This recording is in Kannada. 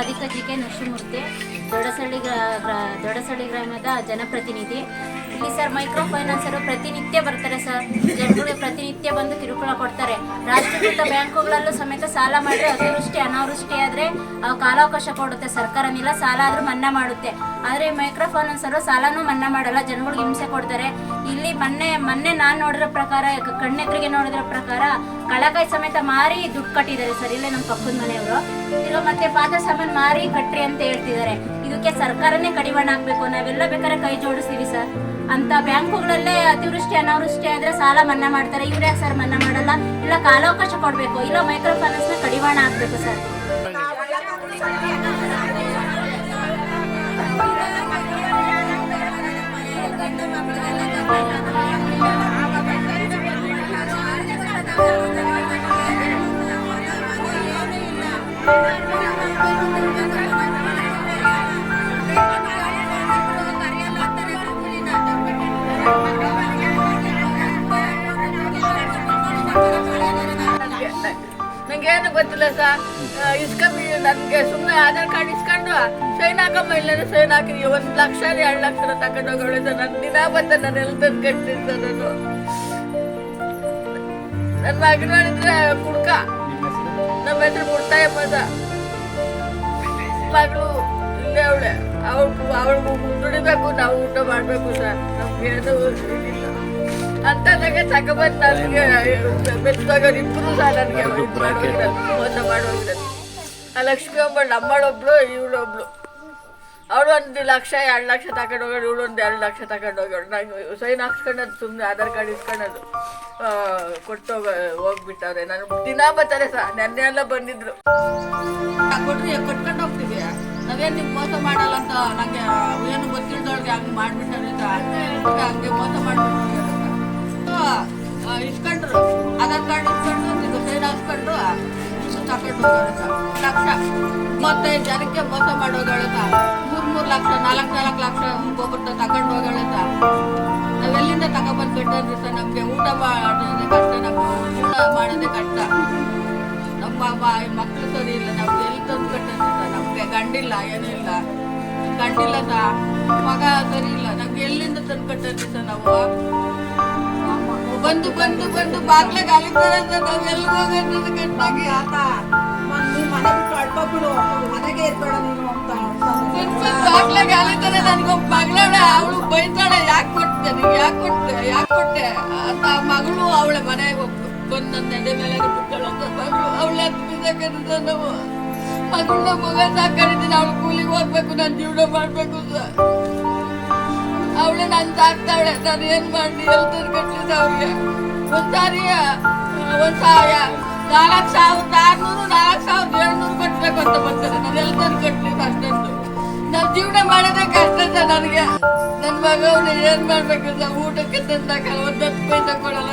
ಮೂರ್ತಿ ದೊಡ್ಡಸಳ್ಳಿ ಗ್ರಾ ದೊಡ್ಡಸಳ್ಳಿ ಗ್ರಾಮದ ಜನಪ್ರತಿನಿಧಿ. ಇಲ್ಲಿ ಸರ್ ಮೈಕ್ರೋ ಫೈನಾನ್ಸರು ಪ್ರತಿನಿತ್ಯ ಬರ್ತಾರೆ ಸರ್. ಜನಗಳಿಗೆ ಪ್ರತಿನಿತ್ಯ ಬಂದು ಕಿರುಕುಳ ಕೊಡ್ತಾರೆ. ರಾಷ್ಟ್ರೀಕೃತ ಬ್ಯಾಂಕುಗಳಲ್ಲೂ ಸಮೇತ ಸಾಲ ಮಾಡಿದ್ರೆ ಅತಿವೃಷ್ಟಿ ಅನಾವೃಷ್ಟಿ ಆದರೆ ಕಾಲಾವಕಾಶ ಕೊಡುತ್ತೆ. ಸರ್ಕಾರನಿಲ್ಲ ಸಾಲ ಆದರೂ ಮನ್ನಾ ಮಾಡುತ್ತೆ. ಆದರೆ ಮೈಕ್ರೋ ಫೈನಾನ್ಸರು ಸಾಲನೂ ಮನ್ನಾ ಮಾಡಲ್ಲ. ಜನಗಳಿಗೆ ಹಿಂಸೆ ಕೊಡ್ತಾರೆ. ಇಲ್ಲಿ ಮೊನ್ನೆ ಮೊನ್ನೆ ನಾನು ನೋಡಿರೋ ಪ್ರಕಾರ, ಕ- ಕಣ್ಣೆದ್ರಿಗೆ ನೋಡಿದ್ರ ಪ್ರಕಾರ, ಕಳಕಾಯಿ ಸಮೇತ ಮಾರಿ ದುಡ್ಡು ಕಟ್ಟಿದ್ದಾರೆ ಸರ್. ಇಲ್ಲೇ ನಮ್ಮ ಪಕ್ಕದ ಮನೆಯವರು. ಈಗ ಮತ್ತೆ ಪಾತ್ರ ಸಾಮಾನು ಮಾರಿ ಕಟ್ರಿ ಅಂತ ಹೇಳ್ತಿದ್ದಾರೆ. ಇದಕ್ಕೆ ಸರ್ಕಾರನೇ ಕಡಿವಾಣ ಹಾಕ್ಬೇಕು. ನಾವೆಲ್ಲ ಬೇಕಾದ್ರೆ ಕೈ ಜೋಡಿಸ್ತೀವಿ ಸರ್ ಅಂತ ಬ್ಯಾಂಕುಗಳಲ್ಲೇ ಅತಿವೃಷ್ಟಿ, ಅನಾವೃಷ್ಟಿ ಆದ್ರೆ ಸಾಲ ಮನ್ನಾ ಮಾಡ್ತಾರೆ. ಇವ್ರೆ ಸರ್ ಮನ್ನಾ ಮಾಡಲ್ಲ? ಇಲ್ಲ ಕಾಲಾವಕಾಶ ಕೊಡಬೇಕು. ಇಲ್ಲ ಮೈಕ್ರೋ ಫೈನಾನ್ಸ್ನ ಕಡಿವಾಣ ಹಾಕ್ಬೇಕು ಸರ್ ನಂಗೇನು ಗೊತ್ತಿಲ್ಲ ಸರ್ ಇಸ್ಕೊಂಬಿ ನನಗೆ ಸುಮ್ಮನೆ ಆಧಾರ್ ಕಾರ್ಡ್ ಇಸ್ಕೊಂಡು ಸೈನ್ ಹಾಕಮ್ಮ, ಇಲ್ಲಾಂದ್ರೆ ಸೈನ್ ಹಾಕಿದ್ವಿ ಒಂದು ಲಕ್ಷ ಎರಡು ಲಕ್ಷ ತಗೊಂಡು ಹೋಗೋಳೆ ಸರ್. ನನ್ನ ದಿನ ಬಂದ ನಾನು ಎಲ್ಲ ತಂದು ಕಟ್ತೀನಿ ನಾನು ನನ್ನ ಮಗನ ನೋಡಿದ್ರೆ ಕುಡ್ಕ. ಹೆಸರು ಮುಡ್ತಾಯ ಮದ ಮಗಳು ಇಲ್ಲೇ ಅವಳೆ. ಅವಳು ಅವಳು ದುಡಿಬೇಕು ನಾವು ಊಟ ಮಾಡಬೇಕು ಸರ್. ನಮ್ಗೆ ಏನು ಇದಿಲ್ಲ. ನನಗೆ ತಗೊಬಂದು ನನಗೆ. ಬೆತ್ತೋಗೋರು ಇಬ್ಬರು ಸಹ ನನಗೆ ಮೋಸ ಮಾಡೋಗಿರೋದು ಆ ಲಕ್ಷ್ಮಿ ಒಬ್ಬಳು ನಮ್ಮಳೊಬ್ಳು ಇವಳೊಬ್ಳು. ಅವಳು ಒಂದು ಲಕ್ಷ, ಎರಡು ಲಕ್ಷ ತಗೊಂಡು ಹೋಗೋಳು ಇವಳು ಒಂದು ಎರಡು ಲಕ್ಷ ತಗೊಂಡು ಹೋಗೋಳು ನಂಗೆ ಸೈನ್ ಹಾಕ್ಸ್ಕೊಂಡದ್ದು ಸುಮ್ಮನೆ ಆಧಾರ್ ಕಾರ್ಡ್ ಇಸ್ಕೊಳ್ಳೋದು ಕೊಟ್ಟು ಹೋಗ, ಹೋಗ್ಬಿಟ್ಟವ್ರೆ. ನಾನು ದಿನ ಬರ್ತಾರೆ ಸಹ ನೆನ್ನೆ ಎಲ್ಲ ಬಂದಿದ್ರು. ಕೊಟ್ರಿ? ಕೊಟ್ಕೊಂಡು ಹೋಗ್ತೀವಿ ನಾವೇನು ನಿಮ್ಗೆ ಮೋಸ ಮಾಡಲ್ಲ ಅಂತ ನನಗೆ ಏನು ಗೊತ್ತಿಲ್ದವ್ರಿಗೆ ಹಂಗೆ ಮಾಡ್ಬಿಟ್ಟಾರೆ ಅಂತ. ಹಂಗೆ ಮೋಸ ಮಾಡ್ಬಿಟ್ಟು ಇಸ್ಕೊಂಡ್ರು. ಆಧಾರ್ ಕಾರ್ಡ್ ಇಸ್ಕೊಂಡು ನೀವು ಸೈನ್ ಹಾಕ್ಸ್ಕೊಂಡು ತಗೊಂಡು. ಲಕ್ಷ. ಮೂವತ್ತೈದು ಜನಕ್ಕೆ ಮೋಸ ಮೂರ್ ಲಕ್ಷ, ನಾಲ್ಕು ನಾಲ್ಕು ಲಕ್ಷ ಒಬ್ಬೊಬ್ಬರು ತಗೊಂಡು ಹೋಗೋಣ ಸರ್. ನಾವ್ ಎಲ್ಲಿಂದ ತಗೊಬಂದು ಕಟ್ಟೋದ್ರಿ ಸರ್ ನಮ್ಗೆ? ಊಟ ಮಾಡೋದೇ ಕಷ್ಟ, ನಮ್ಗೆ ಊಟ ಮಾಡೋದೇ ಕಷ್ಟ. ನಮ್ಮ ಮಕ್ಕಳು ಸರಿ ಇಲ್ಲ. ನಮ್ಗೆ ಎಲ್ಲಿ ತಂದು ಕಟ್ಟೋದ್ರಿ ಸರ್? ನಮ್ಗೆ ಗಂಡಿಲ್ಲ, ಏನೂ ಇಲ್ಲ. ಗಂಡಿಲ್ಲ ಸರ್ ಮಗ ಸರಿ ಇಲ್ಲ. ನಮ್ಗೆ ಎಲ್ಲಿಂದ ತಂದು ಕಟ್ಟಿದ್ರಿ ಸರ್ ನಾವು? ಬಂದು ಬಂದು ಬಂದು ಬಾಗ್ಲೆ ಅಲಿತಾರೆ ಸರ್ ನಾವ್ ಎಲ್ಲಿ ಹೋಗೋದು? ಕಟ್ಟಾಗಿ ಆತ. ಮನೆ ಮನೆಗೆ ಇರ್ಬೇಕು ಮನೆಗೆ ನನ್ಗೊಬ್ಬ ಮಗಳವಳೆ ಅವಳು ಬೈತಾಳೆ. ಯಾಕೆ ಕೊಟ್ಟೆ ನೀನು ಯಾಕೆ ಕೊಟ್ಟೆ ಯಾಕೆ ಕೊಟ್ಟೆ? ಅಂತ ಮಗಳು ಅವಳ ಮನೆಗೆ ಹೋಗ್ತು. ಬಂದು ನನ್ನ ಎದೆ ಮೇಲೆ ಬಿಟ್ಕೊಳ್ಳೋದು ಮಗಳು ಅವಳ ಬಿದ್ದಕ್ಕೆ ನಾವು ಮಗಳನ್ನ ಮಗ ಸಾಕೊಂಡಿದ್ದೀನಿ ಅವಳು ಕೂಲಿಗೆ ಹೋಗ್ಬೇಕು, ನಾನು ಜೀವನ ಮಾಡ್ಬೇಕು ಸರ್ ಅವಳು ನಾನು ಸಾಕ್ತಾವಳೆ ನಾನು ಏನ್ ಮಾಡಿ ಎಲ್ತರ ಕಟ್ಟಿದ್ದೆ ಅವ್ರಿಗೆ. ಒಂದ್ಸಾರಿ ಒಂದ್ ಸಾವಿರ, ನಾಲ್ಕು ಸಾವಿರದ ಆರ್ನೂರು, ನಾಲ್ಕು ಸಾವಿರದ ಏಳ್ನೂರು ಕಟ್ಟಬೇಕು ಅಂತ ಬರ್ತಾರೆ ನಾನು ಎಲ್ತರ ಕಟ್ಟಲಿಲ್ಲ ಅಷ್ಟೊಂದು ನಾನು ಜೀವನ ಮಾಡೋದೇ ಕಷ್ಟ ಸರ್ ನನಗೆ ನನ್ನ ಮಗ ಅವನು ಏನು ಮಾಡ್ಬೇಕು ಊಟಕ್ಕೆ ತಂದಾಗ ಒಂದು ಹತ್ತು ಪೈಸೆ ಕೊಡಲ್ಲ